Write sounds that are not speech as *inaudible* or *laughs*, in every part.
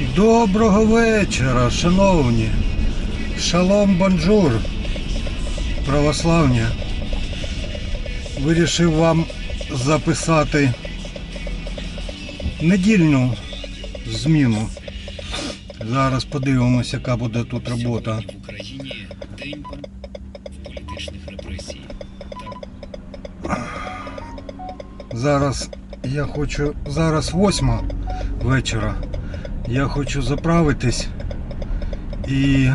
Доброго вечора, шановні. Шалом бонжур. Православні. Вирішив вам записати недільну зміну. Зараз подивимося, яка буде тут робота. Зараз я хочу. Зараз восьма вечора. Я хочу заправитись і.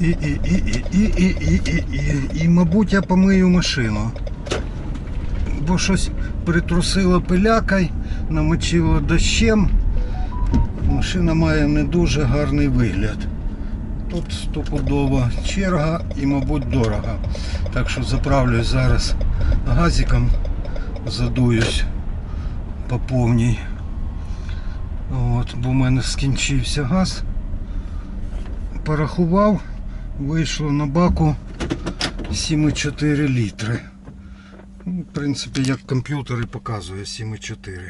І, і, і, і, і, і, і, і, і, і, мабуть, я помию машину. Бо щось притрусило пилякою, намочило дощем. Машина має не дуже гарний вигляд. Тут стопудова черга і, мабуть, дорого. Так що заправлюсь зараз газиком, задуюсь по повній. От, бо в мене скінчився газ. Порахував, вийшло на баку 7,4 літри. Ну, В принципі, як комп'ютер і показує 7,4.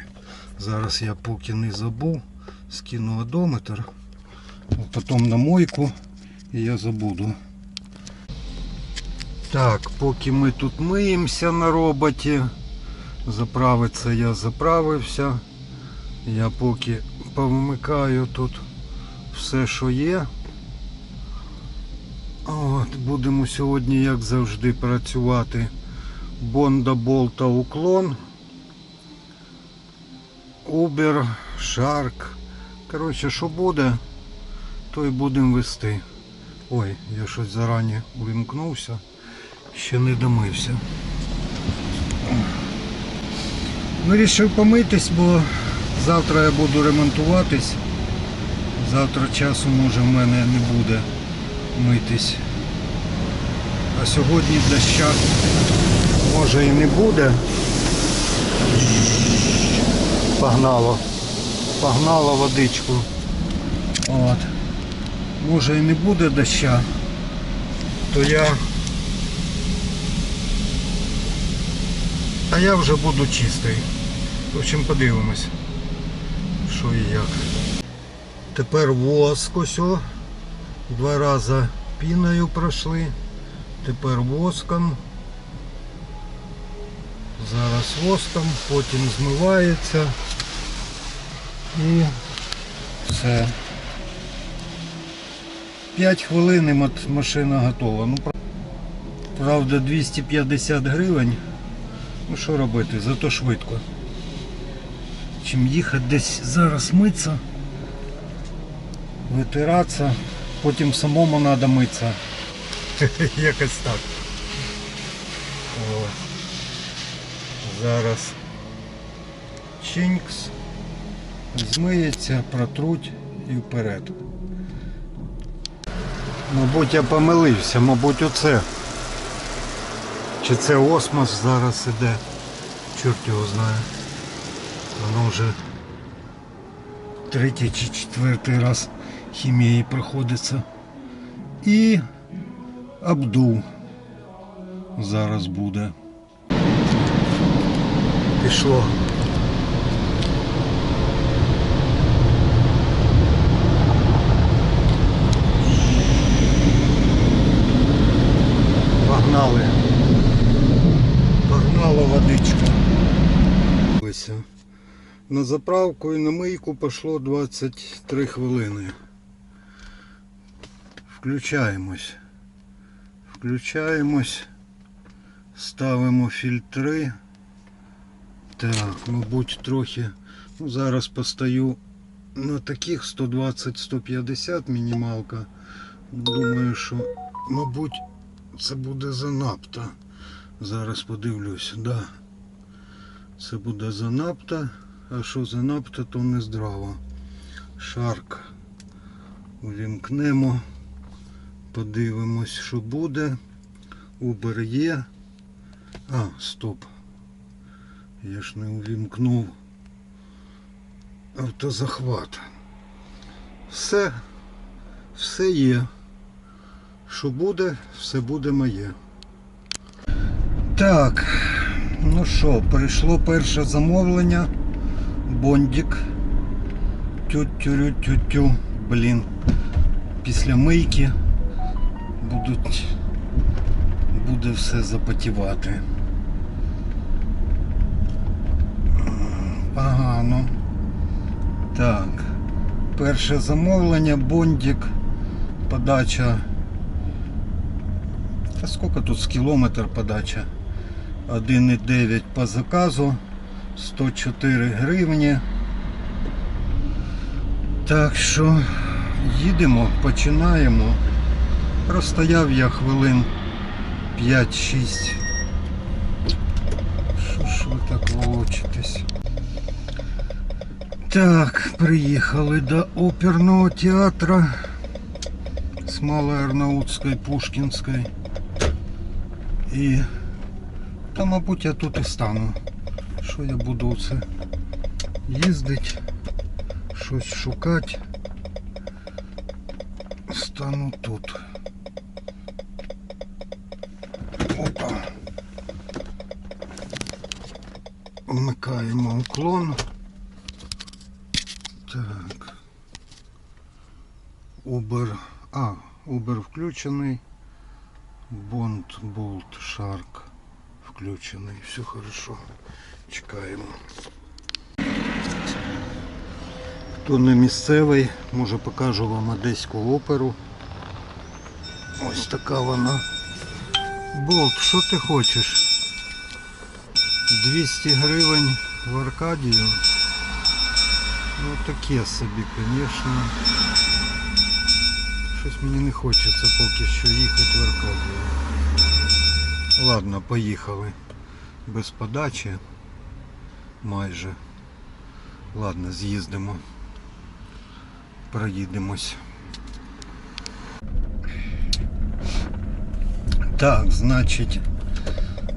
Зараз я поки не забув, скину одометр, потім на мойку і я забуду. Так, поки ми тут миємося на роботі, заправиться я заправився. Я поки повмикаю тут все, що є. От, будемо сьогодні, як завжди, працювати. Бонда болта уклон. Uber, Shark. Коротше, що буде, то і будемо вести. Ой, я щось зарані увімкнувся. Ще не домився. Вирішив помитись, бо завтра я буду ремонтуватись. Завтра часу може в мене не буде митись. А сьогодні доща може і не буде. Погнало. Погнало водичку. От. Може і не буде доща, то я А я вже буду чистий. В общем, подивимось, що і як. Тепер воск ось. Два рази піною пройшли. Тепер воском. Зараз воском, потім змивається. І все. 5 хвилин і машина готова. Ну, правда, 250 гривень. Ну що робити, зато швидко. Чим їхати десь зараз митися, витиратися, потім самому треба митися. *laughs* Якось так. О. Зараз чинкс, змиється, протруть і вперед. Мабуть, я помилився, мабуть, оце. Чи це осмос зараз іде? Чорт його знає. Воно вже третій чи четвертий раз хімії проходиться. І обдув зараз буде. Пішло. На заправку і на мийку пішло 23 хвилини. Включаємось. Включаємось. Ставимо фільтри. Так, мабуть, трохи. Ну, зараз постаю на таких 120-150 мінімалка. Думаю, що, мабуть, це буде занадто. Зараз подивлюсь, да. Це буде занадто, що занадто, то не здраво. Шарк увімкнемо, подивимось, що буде. Убер є. А, стоп. Я ж не увімкнув автозахват. Все, все є. Що буде, все буде моє. Так, ну що, прийшло перше замовлення. Бондік Тю-тю-тю-тю. Блін. Після мийки будуть буде все запотівати. Погано. Так. Перше замовлення, бондик, подача. Та скільки тут з кілометр подача? 1,9 по заказу, 104 гривні. Так що їдемо, починаємо. Простояв я хвилин 5-6. Що ж ви так волочитесь? Так, приїхали до оперного театру з Малоарнаутської, Пушкінської. І та, мабуть, я тут і стану. Що я буду оце їздити, щось шукати. Стану тут. Опа. Вмикаємо уклон. Так. Uber. А, Uber включений. Бонд, болт, шарк включений. Все хорошо. Чекаємо. Хто не місцевий, може покажу вам Одеську оперу. Ось така вона. Болт, що ти хочеш? 200 гривень в Аркадію. Ну таке собі, звісно. Щось мені не хочеться поки що їхати в Аркадію. Ладно, поїхали. Без подачі. Майже. Ладно, з'їздимо. Проїдемось. Так, значить,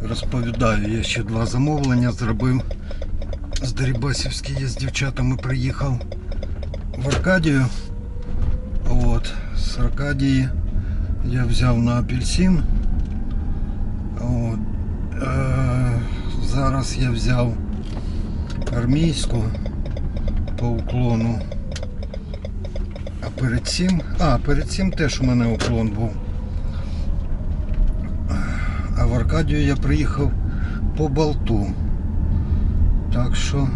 розповідаю, я ще два замовлення зробив. З Дерибасівські я з дівчатами приїхав в Аркадію. От, з Аркадії я взяв на апельсин. От, е, зараз я взяв армійську по уклону. А перед цим... А, перед цим теж у мене уклон був. А в Аркадію я приїхав по болту. Так що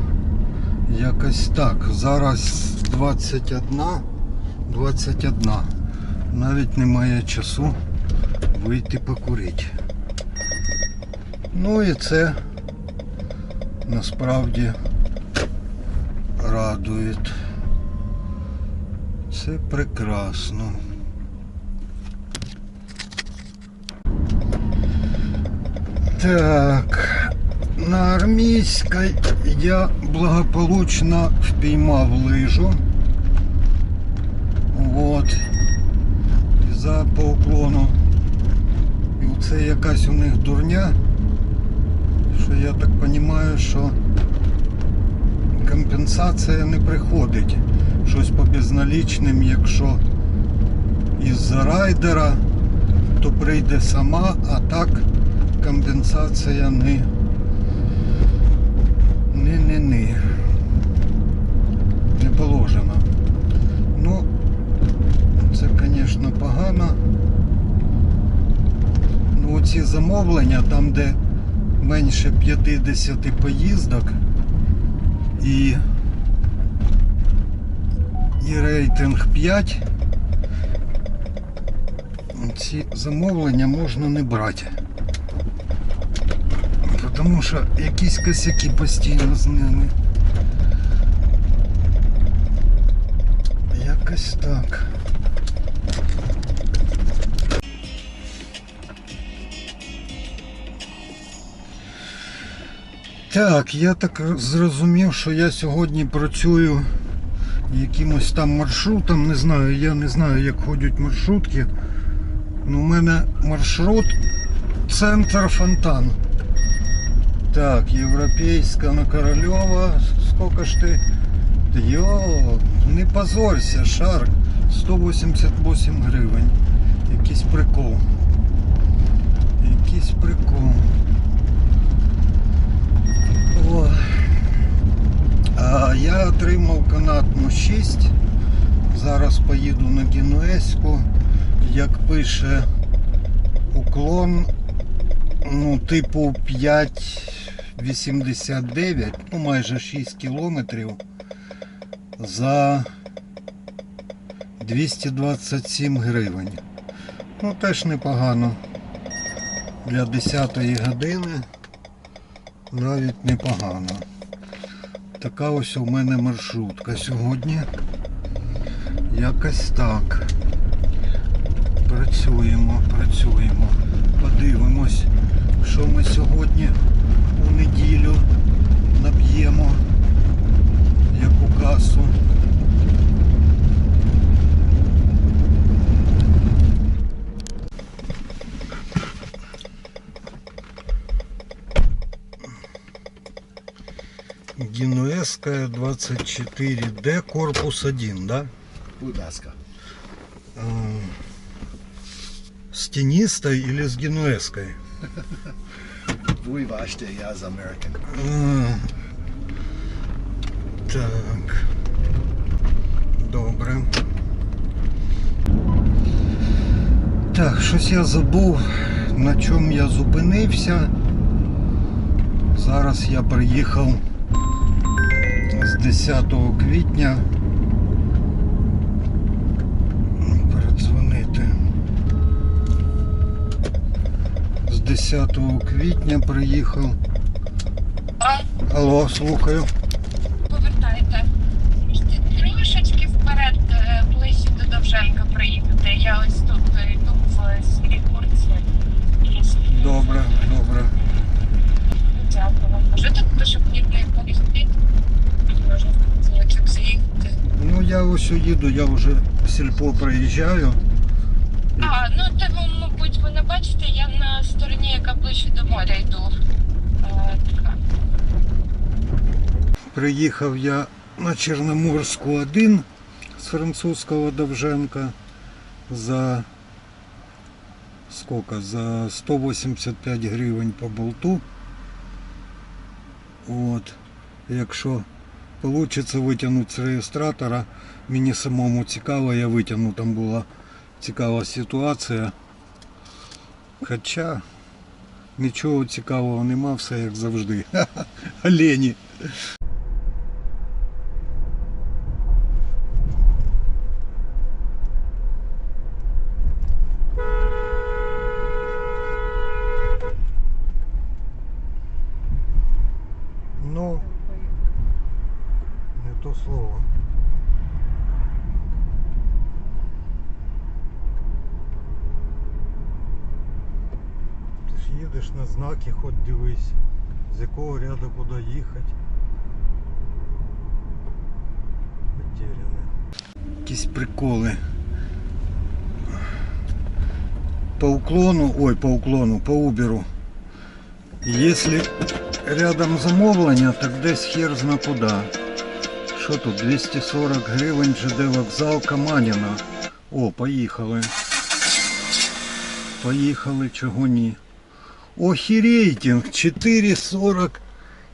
якось так. Зараз 21. 21. Навіть немає часу вийти покурити. Ну і це насправді радує. Це прекрасно. Так, на армійській я благополучно впіймав лижу. Вот. І за по уклону. І це якась у них дурня. Що я так розумію, що компенсація не приходить. Щось по безналічним, якщо із-за райдера, то прийде сама, а так компенсація не не не не не положена. Ну, це, звісно, погано. Ну, ці замовлення, там, де менше 50 поїздок і, і рейтинг 5, ці замовлення можна не брати. Тому що якісь косяки постійно з ними. Якось так. Так, я так зрозумів, що я сьогодні працюю якимось там маршрутом. Не знаю, я не знаю, як ходять маршрутки. Ну, у мене маршрут центр фонтан. Так, європейська на Корольова. Сколько ж ти? Йо, не позорься, шарк. 188 гривень. Якийсь прикол. Якийсь прикол. О. А я отримав канат Мо-6. Зараз поїду на Генуезьку. Як пише уклон, ну, типу 5,89, ну майже 6 кілометрів за 227 гривень. Ну теж непогано. Для 10 години навіть непогано. Така ось у мене маршрутка сьогодні. Якось так. Працюємо, працюємо. Подивимось, що ми сьогодні у неділю наб'ємо, яку касу. Генуэзская 24D, корпус 1, да? Будь ласка. А, С тенистой или с генуэзской? Ви бачите, я з Американ. А, Так. Добре. Так, щось я забув, на чому я зупинився. Зараз я приїхав 10 квітня. Передзвонити. З 10 квітня приїхав. Алло, слухаю. повертайте. Трошечки вперед, е, ближче до Довженка приїхати. Я ось тут е, йду в сірій курці. Добре, добре. Дякую. Може тут дуже потрібно перейти? Можна в кінцівочок заїхати. Ну я ось їду, я вже сільпо проїжджаю. А, ну ви, мабуть, ви не бачите, я на стороні, яка ближче до моря йду. Е. Приїхав я на Чорноморську 1 з французького Довженка за сколько? За 185 гривень по болту. От. Якщо вийде витягнути з реєстратора, мені самому цікаво, я витягну, там була цікава ситуація. Хоча нічого цікавого нема, все як завжди. *laughs* Олені. Ну, не то слово. Ти ж їдеш на знаки, хоч дивись, з якого ряду куди їхати. Потеряне. Якісь приколи. По уклону, ой, по уклону, по уберу. Если рядом замовлення, так десь хер зна куди. Що тут? 240 гривень ЖД вокзал Каманіна. О, поїхали. Поїхали, чого ні. Охерейтинг 4,40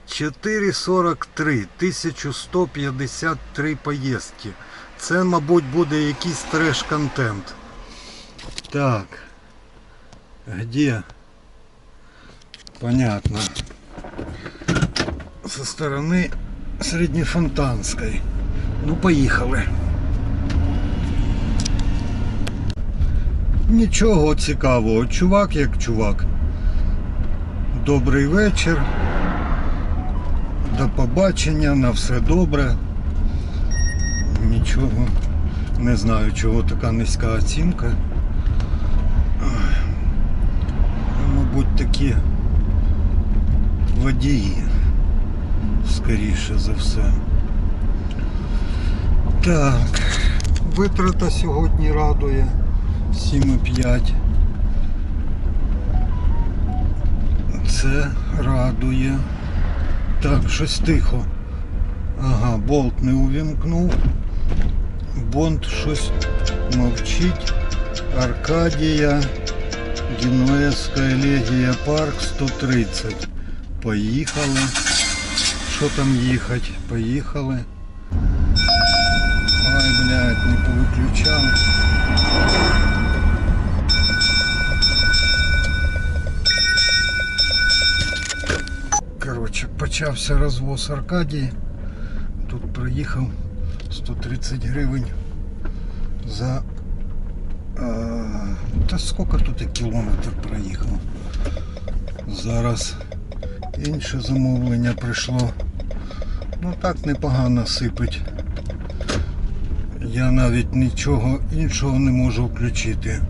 4,43 1153 поїздки. Це, мабуть, буде якийсь треш-контент. Так. Где? Понятно. Со стороны Среднефонтанской. Ну, поїхали. Нічого цікавого. Чувак як чувак. Добрий вечір. До побачення, на все добре. Нічого. Не знаю, чого така низька оцінка. Мабуть, такі водії, скоріше за все. Так, витрата сьогодні радує 7,5. Це радує. Так, щось тихо. Ага, болт не увімкнув. Бонд щось мовчить. Аркадія. Генуезька Елегія Парк 130. Поїхали. що там їхати? Поїхали. Ой, блядь, не повиключав. Коротше, почався розвоз Аркадії. Тут проїхав 130 гривень за. Е, та скільки тут і кілометр проїхав? Зараз інше замовлення прийшло. Ну так непогано сипить. Я навіть нічого іншого не можу включити.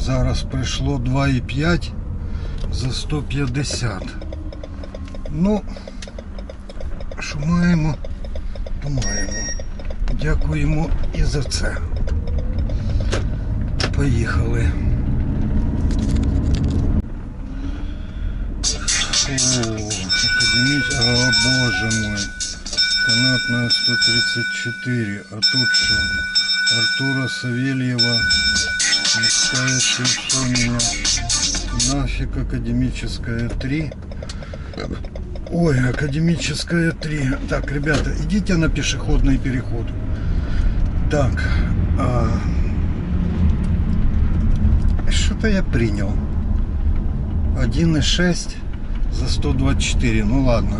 Зараз прийшло 2,5 за 150. Ну, що маємо, то маємо. Дякуємо і за це. Поїхали. Академич... О, боже мой. Канатная 134. А тут что? Артура Савельева. Что меня? Нафиг академическая 3. Ой, академическая 3. Так, ребята, идите на пешеходный переход. Так. а, Что-то я принял. 1,6 за 124. Ну ладно.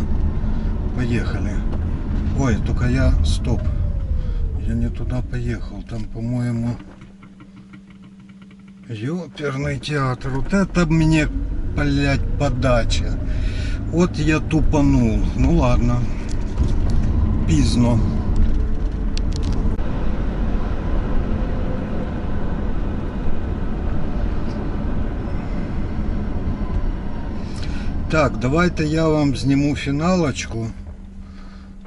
Поехали. Ой, только я... Стоп. Я не туда поехал. Там, по-моему... Ёперный театр. Вот это мне, блядь, подача. Вот я тупанул. Ну ладно. Пизно. Так, давайте я вам зніму фіналочку,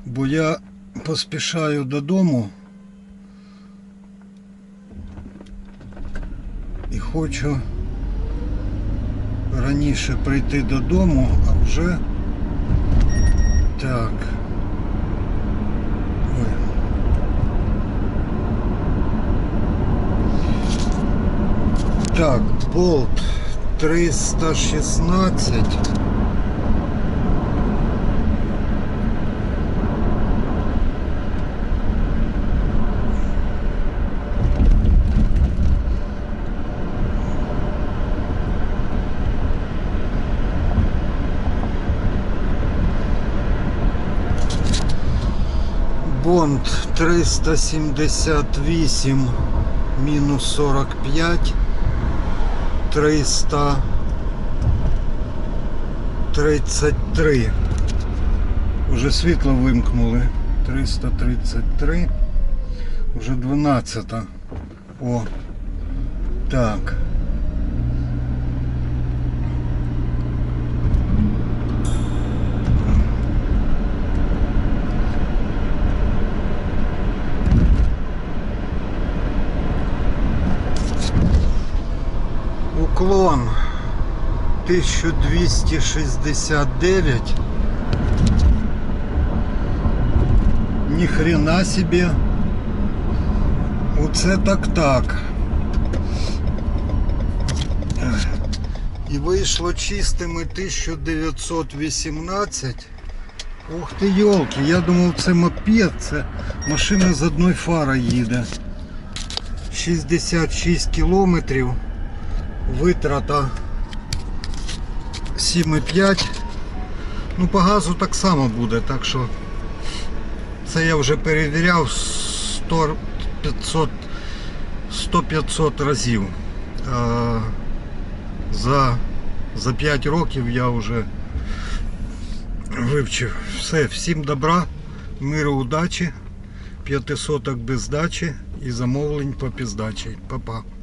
бо я поспішаю додому Хочу раніше прийти додому, а вже так. Ой. Так, болт 316. Бонд 378 мінус 45 333 Уже світло вимкнули 333 Уже 12 О Так Уклон 1269. Ни хрена себе. Оце так так. І вийшло чистими 1918. Ух ти йолки, я думав це мопед, це машина з одної фари їде. 66 кілометрів витрата 7,5. Ну, по газу так само буде, так що це я вже перевіряв 100 500 разів. А, за, за 5 років я вже вивчив. Все, всім добра, миру, удачі, 500 без здачі і замовлень по піздачі. Па-па.